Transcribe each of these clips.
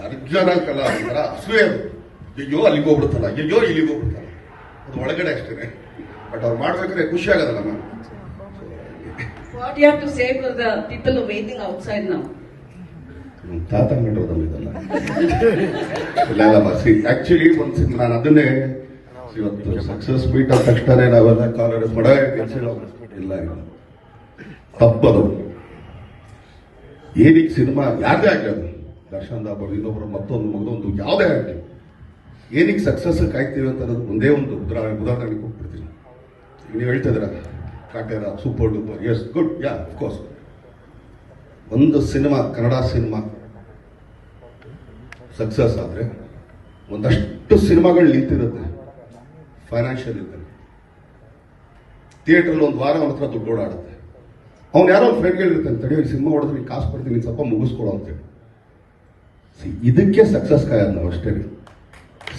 ಅರ್ಜುನ ಕಲಾವಿದರ ಅಸೂಯ ಅಯ್ಯೋ ಅಲ್ಲಿಗೆ ಹೋಗ್ಬಿಡ್ತಲ್ಲ ಅಯ್ಯೋ ಇಲ್ಲಿಗೆ ಹೋಗ್ಬಿಡ್ತಲ್ಲ ಅದು ಒಳಗಡೆ ಅಷ್ಟೇನೆ. ಬಟ್ ಅವ್ರು ಮಾಡ್ಬೇಕಾದ್ರೆ ಖುಷಿ ಆಗೋದಲ್ಲ waiting ನಮ್ಮ ತಾತ ಇದಲ್ಲ. ಇಲ್ಲ ಇಲ್ಲ ಆ್ಯಕ್ಚುಲಿ ಒಂದು ನಾನು ಅದನ್ನೇ ಇವತ್ತು ಸಕ್ಸಸ್ ಮೀಟ್ ಆದ ತಕ್ಷಣ ನಾವೆಲ್ಲ ಕಾಲೇಜ್ ಮಾಡ ಕೆಲಸ ಇಲ್ಲ ಇಲ್ಲ. ತಪ್ಪದು. ಏನೀಗ ಸಿನಿಮಾ ಯಾರದೇ ಆಗಲಿ ಅದು. ದರ್ಶನ್ ದಾಬರ್ ಇನ್ನೊಬ್ಬರು ಮತ್ತೊಂದು ಮಗದೊಂದು ಯಾವುದೇ ಆಗಲಿ ಏನಿಗೆ ಸಕ್ಸಸ್ ಕಾಯ್ತೀವಿ ಅಂತ ಅನ್ನೋದು ಒಂದೇ ಒಂದು ಉದಾಹರಣೆ ಉದಾಹರಣೆ ಕೊಟ್ಬಿಡ್ತೀನಿ. ಈಗ ನೀವು ಹೇಳ್ತಾ ಇದ್ದೀರ Kaatera super duper yes good ya of course ಒಂದು ಸಿನಿಮಾ, ಕನ್ನಡ ಸಿನಿಮಾ ಸಕ್ಸಸ್ ಆದರೆ ಒಂದಷ್ಟು ಸಿನಿಮಾಗಳು ನಿಂತಿರುತ್ತೆ ಫೈನಾನ್ಷಿಯಲ್ ಇದ್ದರೆ ಥಿಯೇಟ್ರಲ್ಲಿ ಒಂದು ವಾರ ಅವನ ಹತ್ರ ದುಡ್ಡು ಓಡಾಡುತ್ತೆ. ಅವ್ನು ಯಾರೋ ಫ್ರೆಂಡ್ ಹೇಳಿರ್ತಾನೆ ತಡೆಯೋ ಸಿನಿಮಾ ಹೊಡೆದ್ರೆ ನೀನು ಕಾಸು ನೀನು ಸ್ವಲ್ಪ ಮುಗಿಸ್ಕೊಡು ಅಂತೇಳಿ. ಇದಕ್ಕೆ ಸಕ್ಸಸ್ ಕಾಯೋದು ನಾವು ಅಷ್ಟೇ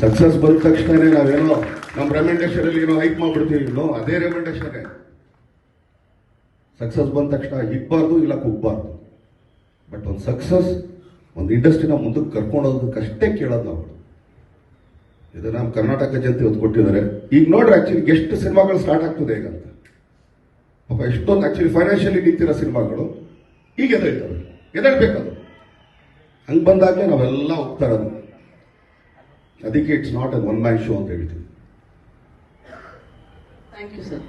ಸಕ್ಸಸ್ ಬಂದ ತಕ್ಷಣ ನಾವೇನೋ ನಮ್ಮ ರೆಮೆಂಡೇಶನ್ ಅಲ್ಲಿ ಏನೋ ಹೈಕ್ ಮಾಡ್ಬಿಡ್ತೀವಿ. ನೋ ಅದೇ ರೆಮೆಂಡೇಶನ್ ಸಕ್ಸಸ್ ಬಂದ ತಕ್ಷಣ ಇಬ್ಬಾರ್ದು ಇಲ್ಲ ಕುಗ್ಬಾರ್ದು. ಬಟ್ ಒಂದು ಸಕ್ಸಸ್ ಒಂದು ಇಂಡಸ್ಟ್ರಿನ ಮುಂದಕ್ಕೆ ಕರ್ಕೊಂಡು ಹೋಗೋದಕ್ಕಷ್ಟೇ ಕೇಳೋದು ನಾವು. ಇದು ನಮ್ಮ ಕರ್ನಾಟಕ ಜನತೆ ಇವತ್ತು ಕೊಟ್ಟಿದ್ದಾರೆ. ಈಗ ನೋಡ್ರಿ ಆಕ್ಚುಲಿ ಎಷ್ಟು ಸಿನಿಮಾಗಳು ಸ್ಟಾರ್ಟ್ ಆಗ್ತದೆ ಈಗ ಅಂತ. ಪಾಪ ಎಷ್ಟೊಂದು ಆಕ್ಚುಲಿ ಫೈನಾನ್ಷಿಯಲಿ ನಿಂತಿರೋ ಸಿನಿಮಾಗಳು ಈಗ ಎದ್ದೇಳ್ತವೆ ಎದ್ದೇಳ್ಬೇಕದು. ಹಂಗೆ ಬಂದಾಗಲೇ ನಾವೆಲ್ಲ ಹೋಗ್ತಾ ಇರೋದು ಅದಕ್ಕೆ it's not a one show ಅಂತ ಹೇಳ್ತೀವಿ ಥ್ಯಾಂಕ್ ಯು sir.